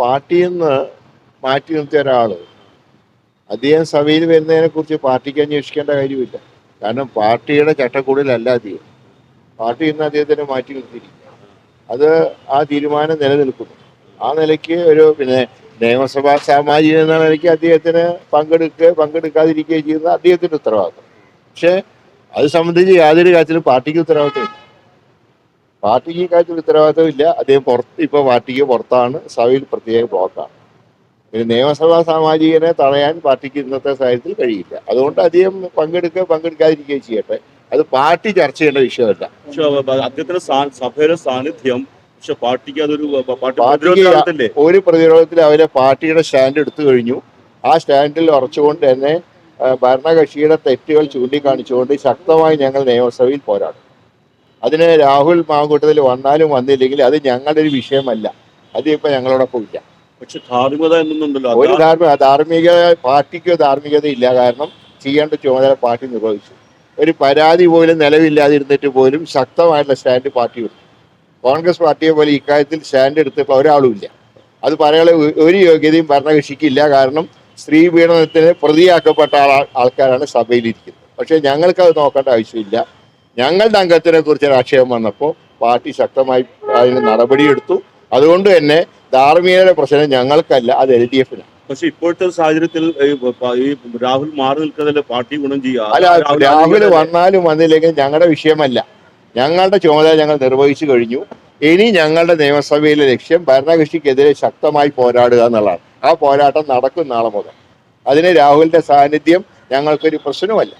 പാർട്ടിയിൽ നിന്ന് മാറ്റി നിർത്തിയ ഒരാൾ അദ്ദേഹം സഭയിൽ വരുന്നതിനെ കുറിച്ച് പാർട്ടിക്ക് അന്വേഷിക്കേണ്ട കാര്യമില്ല. കാരണം പാർട്ടിയുടെ ചട്ടക്കൂടിലല്ല അദ്ദേഹം പാർട്ടി ഇന്ന് അദ്ദേഹത്തിനെ മാറ്റി നിർത്തിയിരിക്കും അത് ആ തീരുമാനം നിലനിൽക്കുന്നു. ആ നിലയ്ക്ക് ഒരു പിന്നെ നിയമസഭാ സാമാജിക എന്ന നിലയ്ക്ക് അദ്ദേഹത്തിന് പങ്കെടുക്കുക പങ്കെടുക്കാതിരിക്കുകയും ചെയ്യുന്നത് അദ്ദേഹത്തിന്റെ ഉത്തരവാദിത്വം. പക്ഷേ അത് സംബന്ധിച്ച് യാതൊരു കാര്യത്തിലും പാർട്ടിക്ക് ഉത്തരവാദിത്വമില്ല. പാർട്ടിക്ക് ഈ കാര്യത്തിൽ ഉത്തരവാദിത്തമില്ല. അദ്ദേഹം പുറത്ത് ഇപ്പൊ പാർട്ടിക്ക് പുറത്താണ്. സഭയിൽ പ്രത്യേക ബ്ലോക്കാണ്. ഒരു നിയമസഭാ സാമാജികനെ തടയാൻ പാർട്ടിക്ക് ഇന്നത്തെ സാഹചര്യത്തിൽ കഴിയില്ല. അതുകൊണ്ട് അദ്ദേഹം പങ്കെടുക്കുക പങ്കെടുക്കാതിരിക്കുകയും ചെയ്യട്ടെ. അത് പാർട്ടി ചർച്ച ചെയ്യേണ്ട വിഷയമല്ല. പക്ഷെ അദ്ദേഹത്തിന്റെ സാ- സാന്നിധ്യം. പക്ഷെ പാർട്ടിക്ക് അതൊരു പാർട്ടി ഒരു പ്രതിരോധത്തിൽ അവരെ പാർട്ടിയുടെ സ്റ്റാൻഡ് എടുത്തു കഴിഞ്ഞു. ആ സ്റ്റാൻഡിൽ ഉറച്ചുകൊണ്ട് തന്നെ ഭരണകക്ഷിയുടെ തെറ്റുകൾ ചൂണ്ടിക്കാണിച്ചുകൊണ്ട് ശക്തമായി ഞങ്ങൾ നിയമസഭയിൽ പോരാടും. അതിന് രാഹുൽ മാങ്കൂട്ടത്തിൽ വന്നാലും വന്നില്ലെങ്കിൽ അത് ഞങ്ങളുടെ ഒരു വിഷയമല്ല. അത് ഇപ്പൊ ഞങ്ങളോടൊപ്പം ഇല്ല. പക്ഷെ ധാർമ്മികത എന്നൊന്നുണ്ടല്ലോ. ഒരു ധാർമ്മിക ധാർമ്മിക പാർട്ടിക്ക് ധാർമ്മികത ഇല്ല. കാരണം ചെയ്യേണ്ട ചുമതല പാർട്ടി നിർവഹിച്ചു. ഒരു പരാതി പോലും നിലവില്ലാതിരുന്നിട്ട് പോലും ശക്തമായിട്ടുള്ള സ്റ്റാൻഡ് പാർട്ടി എടുത്തു കോൺഗ്രസ് പാർട്ടിയെ പോലെ ഇക്കാര്യത്തിൽ സ്റ്റാൻഡ് എടുത്തപ്പോൾ ഒരാളുമില്ല അത് പറയാനുള്ള ഒരു യോഗ്യതയും ഭരണകക്ഷിക്കില്ല. കാരണം സ്ത്രീ പീഡനത്തിന് പ്രതിയാക്കപ്പെട്ട ആൾക്കാരാണ് സഭയിലിരിക്കുന്നത്. പക്ഷേ ഞങ്ങൾക്ക് അത് നോക്കേണ്ട ആവശ്യമില്ല. ഞങ്ങളുടെ അംഗത്തിനെ കുറിച്ച് ഒരു ആക്ഷേപം വന്നപ്പോൾ പാർട്ടി ശക്തമായി അതിന് നടപടിയെടുത്തു അതുകൊണ്ട് തന്നെ ധാർമ്മികയുടെ പ്രശ്നം ഞങ്ങൾക്കല്ല അത് എൽ ഡി എഫിനാണ്. പക്ഷെ ഇപ്പോഴത്തെ സാഹചര്യത്തിൽ ഈ രാഹുൽ മാറി നിൽക്കുന്നതിൽ പാർട്ടി ഗുണം ചെയ്യുക? അല്ല രാഹുൽ വന്നാലും വന്നില്ലെങ്കിൽ ഞങ്ങളുടെ വിഷയമല്ല. ഞങ്ങളുടെ ചുമതല ഞങ്ങൾ നിർവഹിച്ചു കഴിഞ്ഞു. ഇനി ഞങ്ങളുടെ നിയമസഭയിലെ ലക്ഷ്യം ഭരണകക്ഷിക്കെതിരെ ശക്തമായി പോരാടുക എന്നുള്ളതാണ്. ആ പോരാട്ടം നടക്കും നാളെ മുതൽ. അതിന് രാഹുലിന്റെ സാന്നിധ്യം ഞങ്ങൾക്കൊരു പ്രശ്നമല്ല